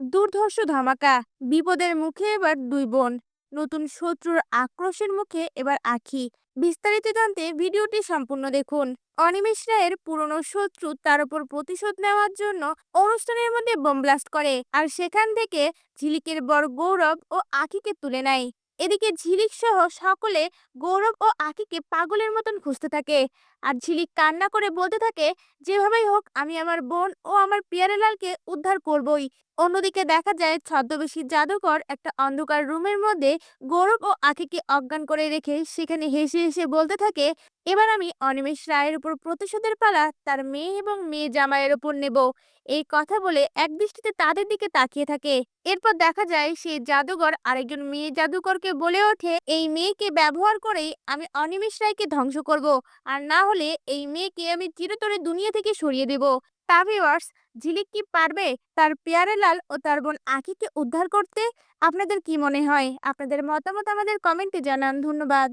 দুর্ধর্ষ ধামাকা, বিপদের মুখে এবার দুই বোন, নতুন শত্রুর আক্রোশের মুখে এবার আখি। বিস্তারিত জানতে ভিডিওটি সম্পূর্ণ দেখুন। অনিমেষ রায়ের পুরনো শত্রু তার উপর প্রতিশোধ নেওয়ার জন্য অনুষ্ঠানের মধ্যে বোমব্লাস্ট করে, আর সেখান থেকে ঝিলিকের বর গৌরব ও আখিকে তুলে নেয়। এদিকে ঝিলিক সহ সকলে গৌরব ও আকিকে পাগলের মতন খুঁজতে থাকে। আর ঝিলিক কান্না করে বলতে থাকে, যেভাবেই হোক, আমি আমার বোন ও আমার পিয়ারেলালকে উদ্ধার করবই। অন্যদিকে দেখা যায়, ছদ্মবেশী জাদুকর একটা অন্ধকার রুমের মধ্যে গৌরব ও আখিকে অজ্ঞান করে রেখে সেখানে হেসে হেসে বলতে থাকে এবার আমি অনিমেষ রায়ের উপর প্রতিশোধের পালা, তার মেয়ে এবং মেয়ে জামাইয়ের উপর নেব। এই কথা বলে এক দৃষ্টিতে তাদের দিকে তাকিয়ে থাকে। এরপর দেখা যায় সেই জাদুঘর আরেকজন মেয়ে জাদুকরকে বলে ওঠে, এই মেয়েকে ব্যবহার করেই আমি অনিমেষ রায়কে ধ্বংস করব। আর না হলে এই মেয়েকে আমি চিরতরে দুনিয়া থেকে সরিয়ে দেব তা ভিউয়ার্স, ঝিলিক কি পারবে? তার পেয়ারে লাল ও তার বোন আঁকিকে উদ্ধার করতে? আপনাদের কি মনে হয়? আপনাদের মতামত আমাদের কমেন্টে জানান। ধন্যবাদ।